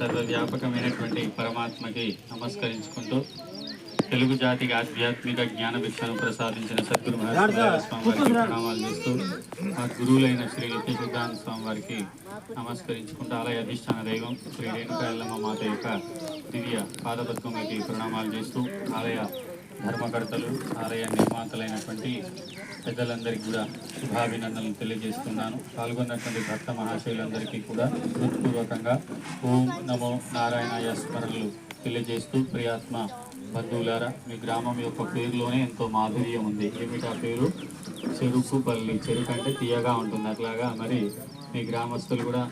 సర్వవ్యాపకమైనటువంటి పరమాత్మకి నమస్కరించుకుంటూ తెలుగు జాతికి ఆధ్యాత్మిక జ్ఞాన భిక్షను ప్రసాదించిన సద్గురు స్వామి వారికి ప్రణామాలు చేస్తూ మా గురువులైన శ్రీ నిత్యశుద్ధానంద స్వామి వారికి నమస్కరించుకుంటూ ఆలయ అధిష్టాన దైవం శ్రీ రేణుకాయలమ్మ మాత యొక్క దివ్య పాదపద్మకి ప్రణామాలు చేస్తూ ఆలయ ధర్మకర్తలు ఆలయ నిర్మాతలైనటువంటి పెద్దలందరికీ కూడా శుభాభినందనలు తెలియజేస్తున్నాను. పాల్గొన్నటువంటి భక్త మహాశయులందరికీ కూడా హృత్పూర్వకంగా ఓం నమో నారాయణాయ స్మరణలు తెలియజేస్తూ ప్రియాత్మ బంధువులారా మీ గ్రామం యొక్క పేరులోనే ఎంతో మాధుర్యం ఉంది. ఏమిటా పేరు? చెరుకు పల్లి చెరుకు అంటే తీయగా ఉంటుంది అట్లాగా. మరి మీ గ్రామస్తులు కూడా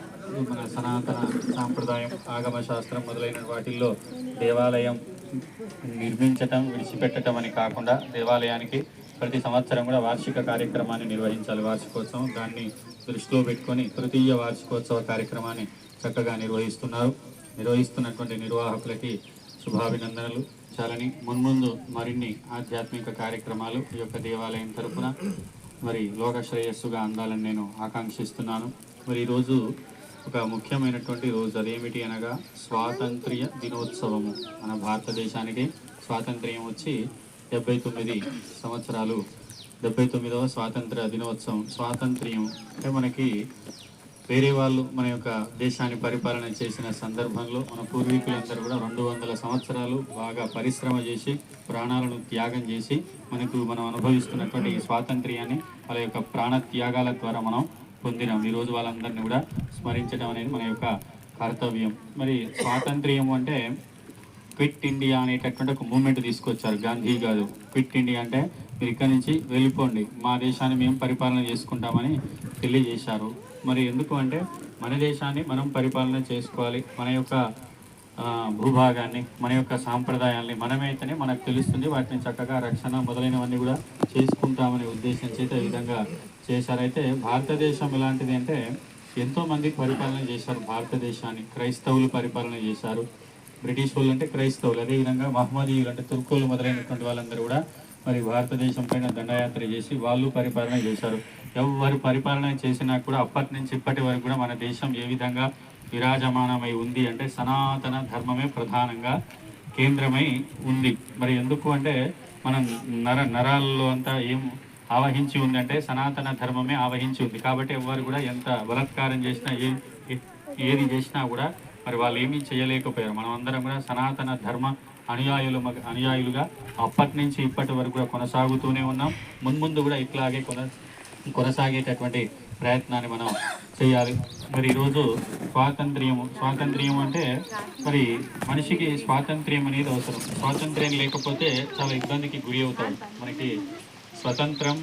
మన సనాతన సాంప్రదాయం ఆగమ శాస్త్రం మొదలైన వాటిల్లో దేవాలయం నిర్మించటం విడిచిపెట్టడం అని కాకుండా దేవాలయానికి ప్రతి సంవత్సరం కూడా వార్షిక కార్యక్రమాన్ని నిర్వహించాలి. వార్షికోత్సవం దాన్ని దృష్టిలో పెట్టుకొని తృతీయ వార్షికోత్సవ కార్యక్రమాన్ని చక్కగా నిర్వహిస్తున్నారు. నిర్వహిస్తున్నటువంటి నిర్వాహకులకి శుభాభినందనలు. చాలని మున్ముందు మరిన్ని ఆధ్యాత్మిక కార్యక్రమాలు ఈ యొక్క దేవాలయం తరపున మరి లోక శ్రేయస్సుగా అందాలని నేను ఆకాంక్షిస్తున్నాను. మరి ఈరోజు ఒక ముఖ్యమైనటువంటి రోజు. అదేమిటి అనగా స్వాతంత్ర్య దినోత్సవము. మన భారతదేశానికి స్వాతంత్ర్యం వచ్చి డెబ్బై తొమ్మిది సంవత్సరాలు. డెబ్బై తొమ్మిదవ స్వాతంత్ర దినోత్సవం. స్వాతంత్ర్యం అంటే మనకి వేరే వాళ్ళు మన యొక్క దేశాన్ని పరిపాలన చేసిన సందర్భంలో మన పూర్వీకులందరూ కూడా రెండు వందల సంవత్సరాలు బాగా పరిశ్రమ చేసి ప్రాణాలను త్యాగం చేసి మనకు మనం అనుభవిస్తున్నటువంటి ఈ స్వాతంత్ర్యాన్ని వాళ్ళ యొక్క ప్రాణ త్యాగాల ద్వారా మనం పొందినాం. ఈరోజు వాళ్ళందరినీ కూడా స్మరించడం అనేది మన యొక్క కర్తవ్యం. మరి స్వాతంత్ర్యం అంటే క్విట్ ఇండియా అనేటటువంటి ఒక మూమెంట్ తీసుకొచ్చారు గాంధీ గారు. క్విట్ ఇండియా అంటే మీరు ఇక్కడి నుంచి వెళ్ళిపోండి. మా దేశాన్ని మేము పరిపాలన చేసుకుంటామని తెలియజేశారు. మరి ఎందుకు అంటే మన దేశాన్ని మనం పరిపాలన చేసుకోవాలి. మన యొక్క భూభాగాన్ని మన యొక్క సాంప్రదాయాల్ని మనమైతేనే మనకు తెలుస్తుంది. వాటిని చక్కగా రక్షణ మొదలైనవన్నీ కూడా చేసుకుంటామనే ఉద్దేశం చేత ఈ విధంగా చేశారైతే భారతదేశం ఇలాంటిది అంటే ఎంతోమంది పరిపాలన చేశారు భారతదేశాన్ని క్రైస్తవులు పరిపాలన చేశారు. బ్రిటిష్ వాళ్ళు అంటే క్రైస్తవులు. అదేవిధంగా మహమ్మదీయులు అంటే తుర్కోలు మొదలైనటువంటి వాళ్ళందరూ కూడా మరి భారతదేశం పైన దండయాత్ర చేసి వాళ్ళు పరిపాలన చేశారు. ఎవరు పరిపాలన చేసినా కూడా అప్పటి నుంచి ఇప్పటి వరకు కూడా మన దేశం ఏ విధంగా విరాజమానమై ఉంది అంటే సనాతన ధర్మమే ప్రధానంగా కేంద్రమై ఉంది. మరి ఎందుకు అంటే మన నర నరాల్లో అంతా ఏం ఆవహించి ఉందంటే సనాతన ధర్మమే ఆవహించి ఉంది. కాబట్టి ఎవరు కూడా ఎంత బలత్కారం చేసినా ఏ ఏ- ఏది చేసినా కూడా మరి వాళ్ళు ఏమీ చేయలేకపోయారు. మనం అందరం కూడా సనాతన ధర్మ అనుయాయులు అనుయాయులుగా అప్పటి నుంచి ఇప్పటి వరకు కూడా కొనసాగుతూనే ఉన్నాం. మున్ముందు కూడా ఇట్లాగే కొన కొనసాగేటటువంటి ప్రయత్నాన్ని మనం చేయాలి. మరి ఈరోజు స్వాతంత్ర్యము స్వాతంత్ర్యం అంటే మరి మనిషికి స్వాతంత్ర్యం అనేది అవసరం. స్వాతంత్ర్యం లేకపోతే చాలా ఇబ్బందికి గురి అవుతాడు మనకి స్వతంత్రం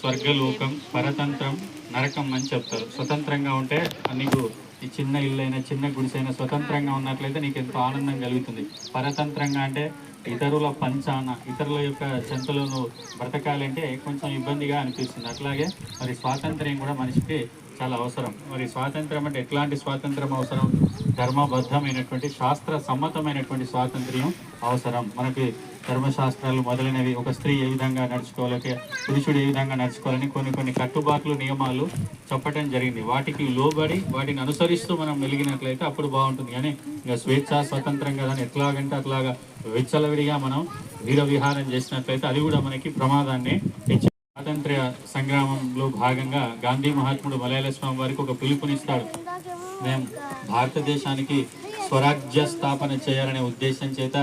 స్వర్గలోకం పరతంత్రం నరకం అని చెప్తారు. స్వతంత్రంగా ఉంటే నీకు ఈ చిన్న ఇల్లైనా చిన్న గుడిసైనా స్వతంత్రంగా ఉన్నట్లయితే నీకు ఎంతో ఆనందం కలుగుతుంది. పరతంత్రంగా అంటే ఇతరుల పంచాన ఇతరుల యొక్క చెంతలో నువ్వు బ్రతకాలంటే కొంచెం ఇబ్బందిగా అనిపిస్తుంది. అట్లాగే మరి స్వాతంత్ర్యం కూడా మనిషికి చాలా అవసరం. మరి స్వాతంత్రం అంటే ఎట్లాంటి స్వాతంత్రం అవసరం? ధర్మబద్ధమైనటువంటి శాస్త్ర సమ్మతమైనటువంటి స్వాతంత్ర్యం అవసరం. మనకి ధర్మశాస్త్రాలు మొదలైనవి. ఒక స్త్రీ ఏ విధంగా నడుచుకోవాలి? పురుషుడు ఏ విధంగా నడుచుకోవాలని కొన్ని కొన్ని కట్టుబాట్లు నియమాలు చెప్పడం జరిగింది. వాటికి లోబడి వాటిని అనుసరిస్తూ మనం మెలిగినట్లయితే అప్పుడు బాగుంటుంది. కానీ ఇంకా స్వేచ్ఛ స్వతంత్రం కదా అని ఎట్లాగంటే అట్లాగా విచ్చలవిడిగా మనం వీర విహారం చేసినట్లయితే అది కూడా మనకి ప్రమాదాన్ని తెచ్చి స్వాతంత్ర్య సంగ్రామంలో భాగంగా గాంధీ మహాత్ముడు మలయాళ స్వామి వారికి ఒక పిలుపునిస్తాడు. మేము భారతదేశానికి స్వరాజ్య స్థాపన చేయాలనే ఉద్దేశం చేత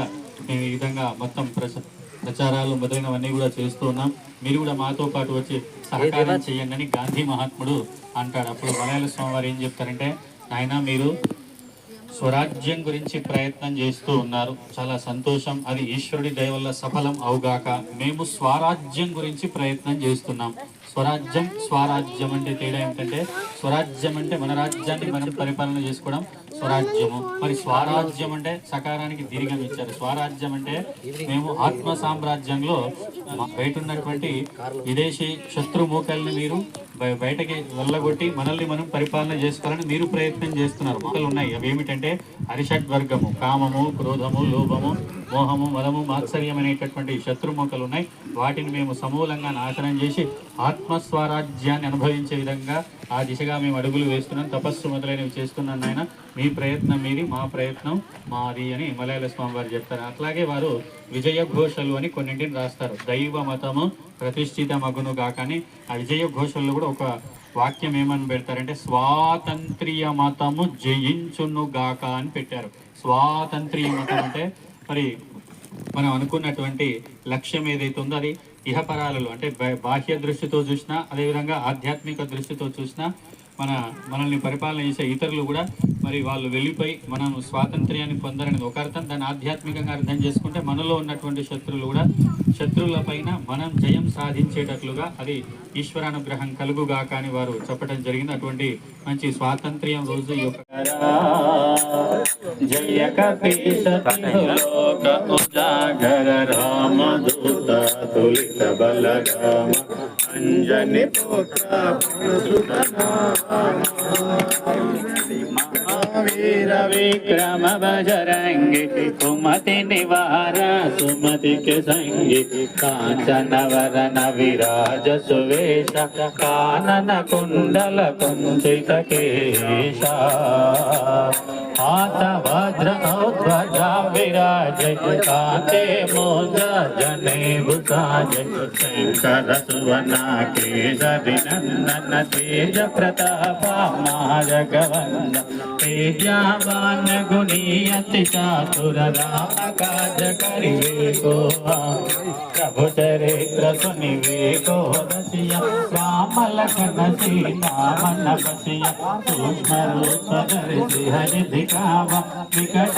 మేము ఈ విధంగా మొత్తం ప్రచ ప్రచారాలు మొదలైనవన్నీ కూడా చేస్తూ ఉన్నాం. మీరు కూడా మాతో పాటు వచ్చి సహకారం చేయండి అని గాంధీ మహాత్ముడు అంటాడు. అప్పుడు మలయాళ స్వామి వారు ఏం చెప్తారంటే ఆయన మీరు స్వరాజ్యం గురించి ప్రయత్నం చేస్తూ ఉన్నారు. చాలా సంతోషం. అది ఈశ్వరుడి దయ వల్ల సఫలం అవుగాక మేము స్వరాజ్యం గురించి ప్రయత్నం చేస్తున్నాం. స్వరాజ్యం స్వరాజ్యం అంటే తేడా ఏంటంటే స్వరాజ్యం అంటే మన రాజ్యాన్ని మనం పరిపాలన చేసుకోవడం స్వరాజ్యము. మరి స్వరాజ్యం అంటే సకారానికి దీర్ఘం ఇచ్చారు. స్వరాజ్యం అంటే మేము ఆత్మ సామ్రాజ్యంలో బయట ఉన్నటువంటి విదేశీ శత్రుమూకల్ని మీరు బయ- బయటకి వెళ్ళగొట్టి మనల్ని మనం పరిపాలన చేసుకోవాలని మీరు ప్రయత్నం చేస్తున్నారు. మొక్కలు ఉన్నాయి. అవి ఏమిటంటే అరిషడ్ వర్గము కామము క్రోధము లోభము మోహము మదము మాత్సర్యం అనేటటువంటి శత్రుమొక్కలు ఉన్నాయి వాటిని మేము సమూలంగా నాశనం చేసి ఆత్మస్వరాజ్యాన్ని అనుభవించే విధంగా ఆ దిశగా మేము అడుగులు వేస్తున్నాం. తపస్సు మొదలైనవి చేస్తున్నాం నాయన. మీ ప్రయత్నం మీది మా ప్రయత్నం మాది అని మలయాళ స్వామి వారు చెప్తారు. అట్లాగే వారు విజయ ఘోషలు అని కొన్నింటిని రాస్తారు. దైవ మతము ప్రతిష్ఠిత మగును కాకని ఆ విజయ ఘోషల్లో కూడా ఒక వాక్యం ఏమని పెడతారంటే స్వాతంత్ర్య మతము జయించును గాక అని పెట్టారు. స్వాతంత్ర్య మతం అంటే మరి మనం అనుకున్నటువంటి లక్ష్యం ఏదైతే ఉందో అది ఇహపరాలలో అంటే బాహ్య దృష్టితో చూసినా అదేవిధంగా ఆధ్యాత్మిక దృష్టితో చూసినా మన మనల్ని పరిపాలన చేసే ఇతరులు కూడా మరి వాళ్ళు వెళ్ళిపోయి మనం స్వాతంత్ర్యాన్ని పొందాలని ఒక అర్థం. దాన్ని ఆధ్యాత్మికంగా అర్థం చేసుకుంటే మనలో ఉన్నటువంటి శత్రువులు కూడా శత్రువుల పైన మనం జయం సాధించేటట్లుగా అది ఈశ్వరానుగ్రహం కలుగుగా కానీ వారు చెప్పడం జరిగింది. అటువంటి మంచి స్వాతంత్ర్యం రోజు యొక్క జయ రామ దూత తులిత బలరామ అంజని పుత్ర మహావీర విక్రమ బజరంగి సుమతి నివార సుమతికి సంగి కాంచనవరన విరాజ సువేశ కానన కుండల కుంచిత కేశ ఆత వజ్ర ధ్వజ విరాజ కాంతే మోజ జనే భుజాజ శంకర సువన కేసరి నందన తేజ ప్రతాప మహాజగవంద తేజావాన్ గుణీయతి చాతుర రామ కాజ కరివే కో ప్రభు చరిత్ర సునివే కో రసియ రామ లఖన సీతా మన బసియ సూక్ష్మ రూప ధరి హరి దికావ వికట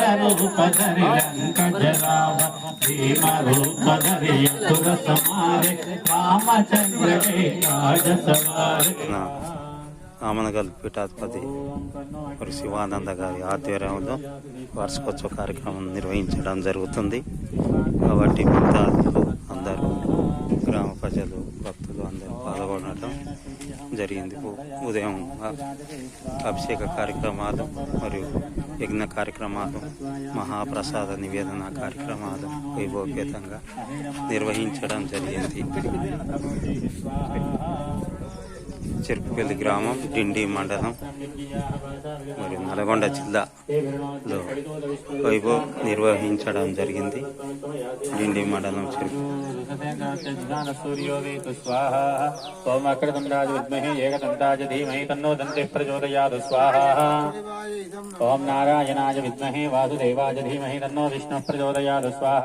భీమ సమారే రామచంద్ర కాజ సవారే ఆమనగల్ పీఠాధిపతి మరి శివానంద గారి ఆధ్వర్యంలో వార్షికోత్సవ కార్యక్రమం నిర్వహించడం జరుగుతుంది. కాబట్టి భక్తాదులు అందరూ గ్రామ ప్రజలు భక్తులు అందరూ పాల్గొనడం జరిగింది. ఉదయం అభిషేక కార్యక్రమాలు మరియు యజ్ఞ కార్యక్రమాలు మహాప్రసాద నివేదన కార్యక్రమాలు వైభవపేతంగా నిర్వహించడం జరిగింది. చెరుకుపల్లి గ్రామం డిండి మండలం మరియు నల్గొండ జిల్లాలో వైభవ్ నిర్వహించడం జరిగింది. డిండి మండలం చెరుకు ధీమహి ఓం నారాయణాయ విద్మహే వాసుదేవాయ ధీమహి తన్నో విష్ణు ప్రచోదయాతు స్వాహ.